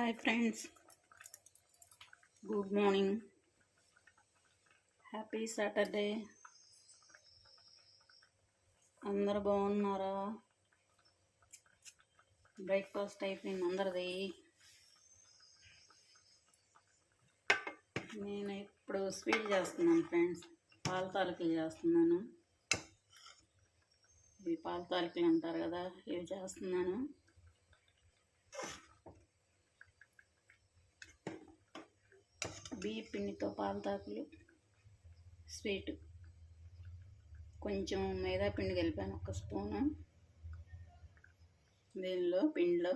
Hi friends good morning happy Saturday అందరు బాగున్నారా? Breakfast అయిపోయింది అందరిది. నేను ఇప్పుడు స్వీట్ చేస్తున్నాను ఫ్రెండ్స్ పాల తాలికలు చేస్తున్నాను. ఇవి పాల తాలికలు అంటారు కదా ఇవి చేస్తున్నాను. బియ్య పిండితో పాలతాకులు స్వీట్. కొంచెం మైదా పిండి కలిపాను ఒక స్పూను. దీనిలో పిండిలో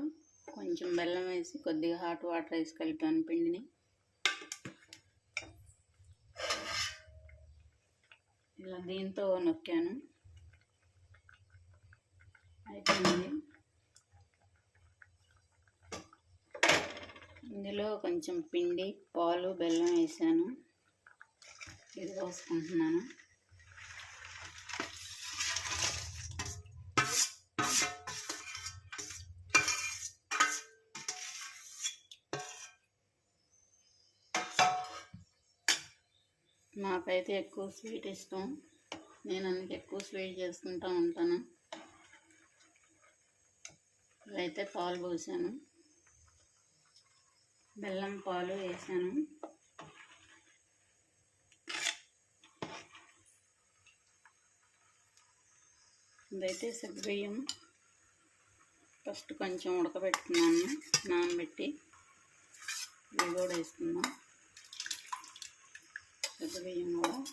కొంచెం బెల్లం వేసి కొద్దిగా హాట్ వాటర్ వేసి కలిపాను పిండిని. ఇలా దీంతో నొక్కాను. అయిపోయింది. ఇందులో కొంచెం పిండి పాలు బెల్లం వేసాను. ఇది పోసుకుంటున్నాను నాకైతే ఎక్కువ స్వీట్ ఇష్టం. నేను అందుకు ఎక్కువ స్వీట్ చేసుకుంటూ ఉంటాను. ఇదైతే పాలు పోసాను. బెల్లం పాలు వేసాను. ఇదైతే సగ్గుబియ్యం. ఫస్ట్ కొంచెం ఉడకబెట్టుకున్నాను నానబెట్టి. ఇవి కూడా వేసుకుందాం. సగ్గుబియ్యం కూడా.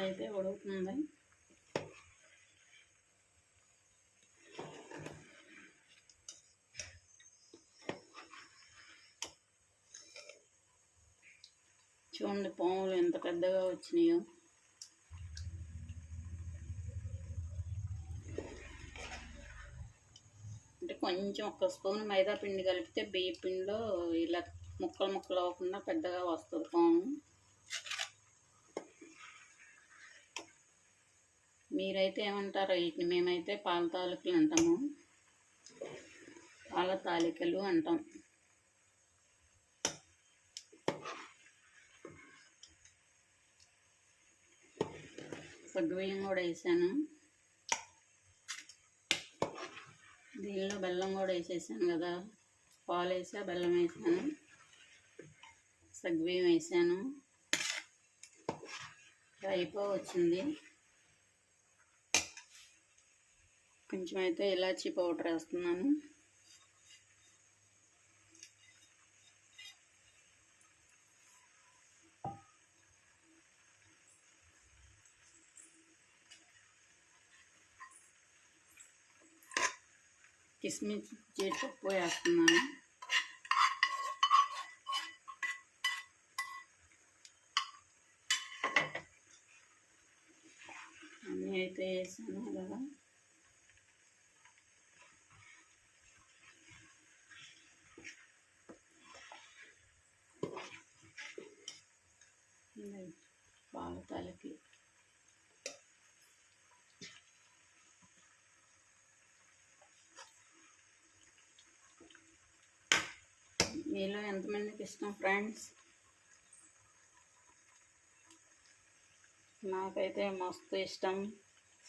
అయితే ఉడుకుతుంది. చూడండి పాములు ఎంత పెద్దగా వచ్చినాయో. అంటే కొంచెం ఒక స్పూన్ మైదా పిండి కలిపితే బియ్య పిండిలో ఇలా ముక్కలు ముక్కలు అవ్వకుండా పెద్దగా వస్తుంది పాము. మీరైతే ఏమంటారో వీటిని మేమైతే పాల తాలికలు అంటాము. పాల తాలికలు అంటాం. సగ్గుబియ్యం కూడా వేసాను. దీనిలో బెల్లం కూడా వేసేసాను కదా. పాలు వేసా బెల్లం వేసాను. సగ్గుబియ్యం వేసాను. అయిపో వచ్చింది. కొంచెం అయితే ఇలాచీ పౌడర్ వేస్తున్నాను. కిస్మిస్ జీడిపప్పు వేస్తున్నాను. అన్నీ అయితే వేసాను కదా. పాల తలకి. మీలో ఎంతమందికి ఇష్టం ఫ్రెండ్స్? నాకైతే మస్తు ఇష్టం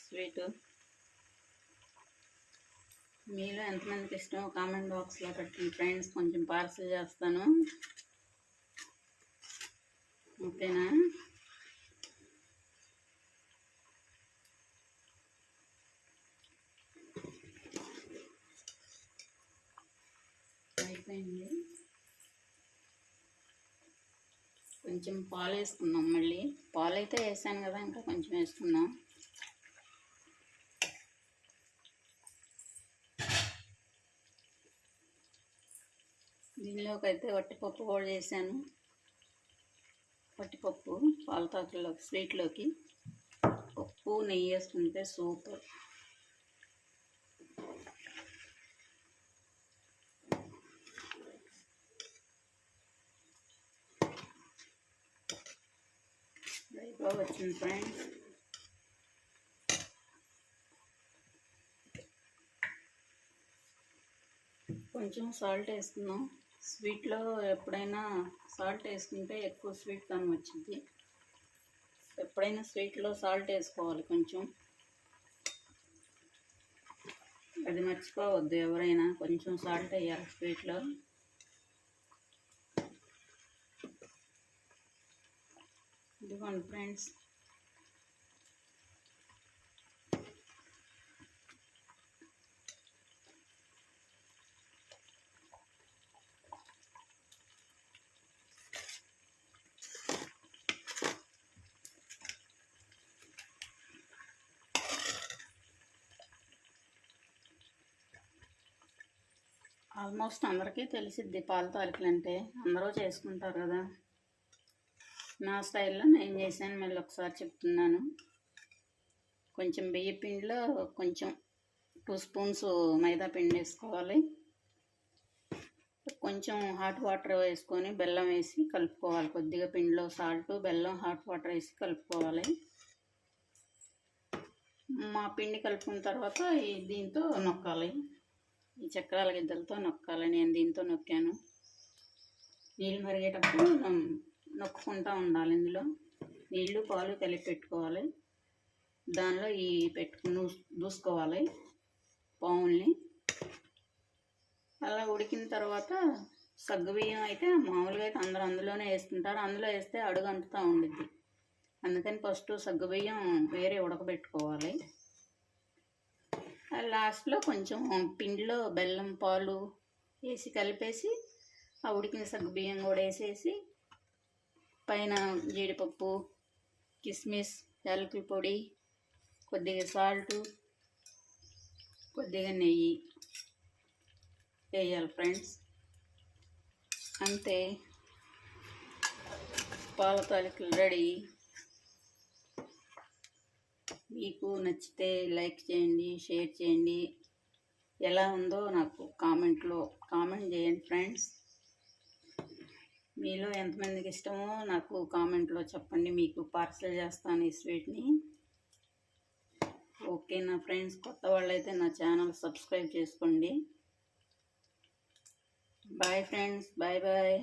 స్వీటు. మీలో ఎంతమందికి ఇష్టం కామెంట్ బాక్స్లో పెట్టండి ఫ్రెండ్స్ కొంచెం పార్సల్ చేస్తాను. ఓకేనా? అయిపోయింది. కొంచెం పాలు వేసుకుందాం మళ్ళీ. పాలు అయితే వేసాను కదా ఇంకా కొంచెం వేసుకుందాం. దీనిలోకి అయితే వట్టిపప్పు కూడా చేశాను పట్టిపప్పు పాలతాకుల్లోకి స్వీట్లోకి. పప్పు నెయ్యి వేసుకుంటే సూపర్. బాగా వచ్చింది ఫ్రెండ్స్. కొంచెం సాల్ట్ వేస్తున్నాం స్వీట్లో ఎప్పుడైనా సాల్ట్ వేసుకుంటే ఎక్కువ స్వీట్ కానీ వచ్చింది ఎప్పుడైనా స్వీట్లో సాల్ట్ వేసుకోవాలి కొంచెం. అది మర్చిపోవద్దు ఎవరైనా కొంచెం సాల్ట్ వేయాలి స్వీట్లో. ఇదిగోండి ఫ్రెండ్స్. ఆల్మోస్ట్ అందరికీ తెలిసిద్ది పాల తాలికలు అంటే అందరూ చేసుకుంటారు కదా. నా స్టైల్లో నేను చేశాను మళ్ళీ ఒకసారి చెప్తున్నాను. కొంచెం బియ్య పిండిలో కొంచెం టూ స్పూన్స్ మైదా పిండి వేసుకోవాలి. కొంచెం హాట్ వాటర్ వేసుకొని బెల్లం వేసి కలుపుకోవాలి. కొద్దిగా పిండిలో సాల్ట్ బెల్లం హాట్ వాటర్ వేసి కలుపుకోవాలి. మా పిండి కలుపుకున్న తర్వాత దీంతో నొక్కాలి. ఈ చక్రాల గిద్దలతో నొక్కాలి నేను దీంతో నొక్కాను. నీళ్ళు మరిగేటప్పుడు నొక్కుకుంటూ ఉండాలి ఇందులో. నీళ్ళు పాలు కలిపి పెట్టుకోవాలి. దానిలో ఈ పెట్టుకుని దూసుకోవాలి పావుల్ని అలా ఉడికిన తర్వాత సగ్గుబియ్యం అయితే మామూలుగా అయితే అందరూ అందులోనే వేస్తుంటారు. అందులో వేస్తే అడుగు అంటుతూ ఉండిద్ది. అందుకని ఫస్ట్ సగ్గుబియ్యం వేరే ఉడకబెట్టుకోవాలి. లాస్ట్లో కొంచెం పిండిలో బెల్లం పాలు వేసి కలిపేసి ఆ ఉడికిన సగ్గుబియ్యం కూడా వేసేసి పైన జీడిపప్పు కిస్మిస్ యాలకుల పొడి కొద్దిగా సాల్టు కొద్దిగా నెయ్యి వేయాలి ఫ్రెండ్స్. అంతే. పాల తాలికలు రెడీ. మీకు నచ్చితే లైక్ చేయండి షేర్ చేయండి. ఎలా ఉందో నాకు కామెంట్లో కామెంట్ చేయండి ఫ్రెండ్స్. మీలో ఎంతమందికి ఇష్టమో నాకు కామెంట్లో చెప్పండి. మీకు పార్సల్ చేస్తాను ఈ స్వీట్ని. ఓకే నా ఫ్రెండ్స్? కొత్త వాళ్ళైతే నా ఛానల్ సబ్స్క్రైబ్ చేసుకోండి. Bye friends. Bye bye.